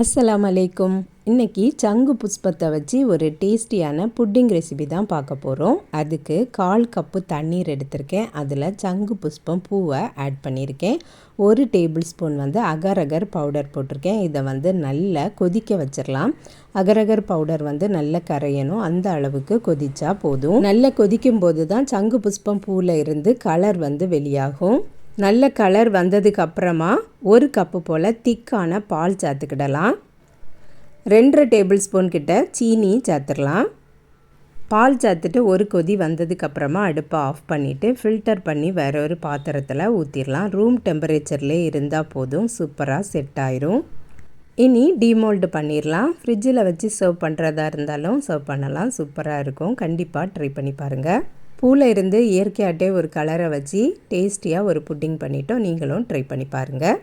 அஸ்லாம் அலைக்கும் இன்னைக்கு சங்கு புஷ்பத்தை வச்சு ஒரு டேஸ்டியான புட்டிங் ரெசிபி தான் பார்க்க போகிறோம் அதுக்கு கால் கப்பு தண்ணீர் எடுத்திருக்கேன். அதில் சங்கு புஷ்பம் பூவை ஆட் பண்ணியிருக்கேன். ஒரு டேபிள் ஸ்பூன் வந்து அகரகர் பவுடர் போட்டிருக்கேன். இதை வந்து நல்லா கொதிக்க வச்சிடலாம். அகரகர் பவுடர் வந்து நல்லா கரையணும். அந்த அளவுக்கு கொதிச்சா போதும். நல்லா கொதிக்கும் போது தான் சங்கு புஷ்பம் பூவில் இருந்து கலர் வந்து வெளியாகும். நல்ல கலர் வந்ததுக்கு அப்புறமா ஒரு கப்பு போல் திக்கான பால் சேர்த்துக்கிடலாம். ரெண்டரை டேபிள் ஸ்பூன் கிட்ட சீனி சேர்த்துடலாம். பால் சேர்த்துட்டு ஒரு கொதி வந்ததுக்கப்புறமா அடுப்பை ஆஃப் பண்ணிவிட்டு ஃபில்டர் பண்ணி வேற ஒரு பாத்திரத்தில் ஊற்றிடலாம் ரூம் டெம்பரேச்சர்லேயே இருந்தால் போதும் சூப்பராக செட் ஆயிரும். இனி டிமோல்டு பண்ணிடலாம். ஃப்ரிட்ஜில் வச்சு சர்வ் பண்ணுறதா இருந்தாலும் சர்வ் பண்ணலாம். சூப்பராக இருக்கும். கண்டிப்பாக ட்ரை பண்ணி பாருங்கள் பூவில் இருந்து இயற்கையாட்டே ஒரு கலரை வச்சு டேஸ்டியாக ஒரு புட்டிங் பண்ணிட்டோம். நீங்களும் ட்ரை பண்ணி பாருங்கள்